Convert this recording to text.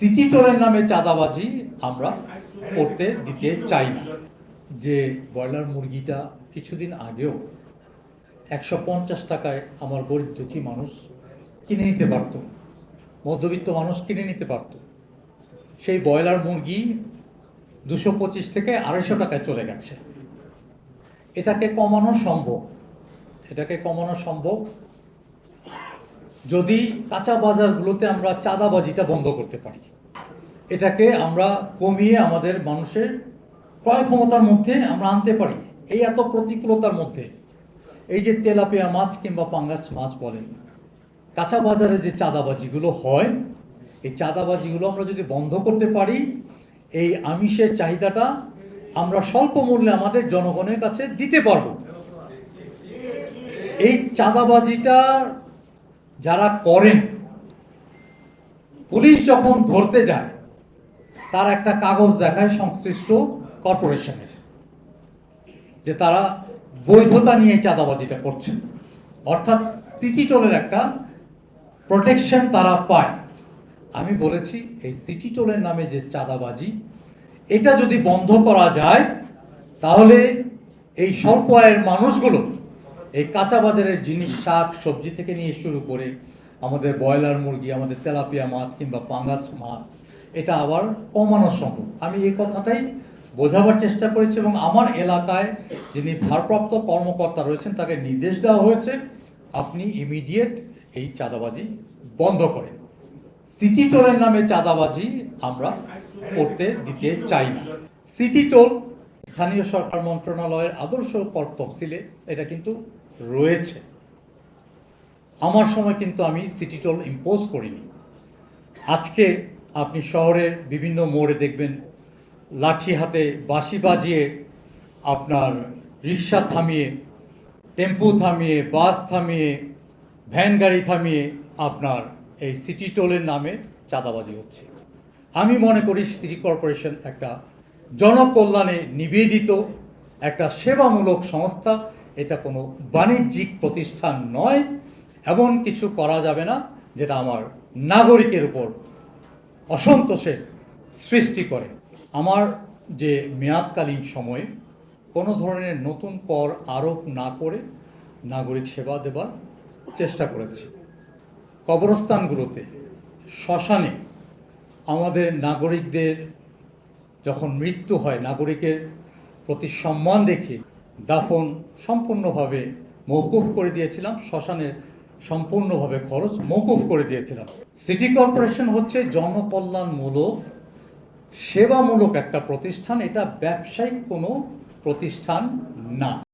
City টোলের নামে চাঁদাবাজি আমরা করতে দিতে চাই না। যে ব্রয়লার মুরগিটা কিছুদিন আগেও একশো পঞ্চাশ টাকায় আমার গরিব দুঃখী মানুষ কিনে নিতে পারত, মধ্যবিত্ত মানুষ কিনে নিতে পারত। সেই ব্রয়লার মুরগি দুশো পঁচিশ থেকে আড়াইশো টাকায় চলে গেছে। এটাকে কমানো সম্ভব। এটাকে কমানো সম্ভব যদি কাঁচা বাজারগুলোতে আমরা চাঁদাবাজিটা বন্ধ করতে পারি, এটাকে আমরা কমিয়ে আমাদের মানুষের ক্রয় ক্ষমতার মধ্যে আমরা আনতে পারি। এই এত প্রতিকূলতার মধ্যে, এই যে তেলাপিয়া মাছ কিংবা পাঙ্গাস মাছ বলেন, কাঁচা বাজারে যে চাঁদাবাজিগুলো হয়, এই চাঁদাবাজিগুলো আমরা যদি বন্ধ করতে পারি, এই আমিষের চাহিদাটা আমরা স্বল্প মূল্যে আমাদের জনগণের কাছে দিতে পারব। এই চাঁদাবাজিটা যারা করেন পুলিশ যখন ধরতে যায়, তার একটা কাগজ দেখায় সংশ্লিষ্ট কর্পোরেশনের, যে তারা বৈধতা নিয়ে চাঁদাবাজিটা করছেন। অর্থাৎ সিটি টোলের একটা প্রোটেকশন তারা পায়। আমি বলেছি, এই সিটি টোলের নামে যে চাঁদাবাজি, এটা যদি বন্ধ করা যায়, তাহলে এই স্বল্প আয়ের মানুষগুলো এই কাঁচা বাজারের জিনিস, শাক, সবজি থেকে নিয়ে শুরু করে আমাদের ব্রয়লার মুরগি, আমাদের তেলাপিয়া মাছ কিংবা পাঙ্গাস মাছ, এটা আবার কমানো সম্ভব। আমি এই কথাটাই বোঝাবার চেষ্টা করেছি এবং আমার এলাকায় যিনি ভারপ্রাপ্ত কর্মকর্তা রয়েছেন, তাকে নির্দেশ দেওয়া হয়েছে, আপনি ইমিডিয়েট এই চাঁদাবাজি বন্ধ করেন। সিটি টোলের নামে চাঁদাবাজি আমরা করতে দিতে চাই না। সিটি টোল স্থানীয় সরকার মন্ত্রণালয়ের আদর্শ কর তফসিলে এটা কিন্তু রয়েছে। আমার সময় কিন্তু আমি সিটি টোল ইম্পোজ করিনি। আজকে আপনি শহরের বিভিন্ন মোড়ে দেখবেন, লাঠি হাতে বাঁশি বাজিয়ে আপনার রিক্সা থামিয়ে, টেম্পু থামিয়ে, বাস থামিয়ে, ভ্যান গাড়ি থামিয়ে আপনার এই সিটি টোলের নামে চাঁদাবাজি হচ্ছে। আমি মনে করি সিটি কর্পোরেশন একটা জনকল্যাণে নিবেদিত একটা সেবামূলক সংস্থা। এটা কোনো বাণিজ্যিক প্রতিষ্ঠান নয়। এমন কিছু করা যাবে না যেটা আমার নাগরিকের উপর অসন্তোষের সৃষ্টি করে। আমার যে মেয়াদকালীন সময়ে, কোনো ধরনের নতুন কর আরোপ না করে নাগরিক সেবা দেবার চেষ্টা করেছি। কবরস্থানগুলোতে, শ্মশানে আমাদের নাগরিকদের যখন মৃত্যু হয়, নাগরিকের প্রতি সম্মান দেখে দাফন সম্পূর্ণভাবে মৌকুফ করে দিয়েছিলাম, শ্মশানের সম্পূর্ণভাবে খরচ মৌকুফ করে দিয়েছিলাম। সিটি কর্পোরেশন হচ্ছে জনকল্যাণমূলক, সেবামূলক একটা প্রতিষ্ঠান, এটা ব্যবসায়িক কোনো প্রতিষ্ঠান না।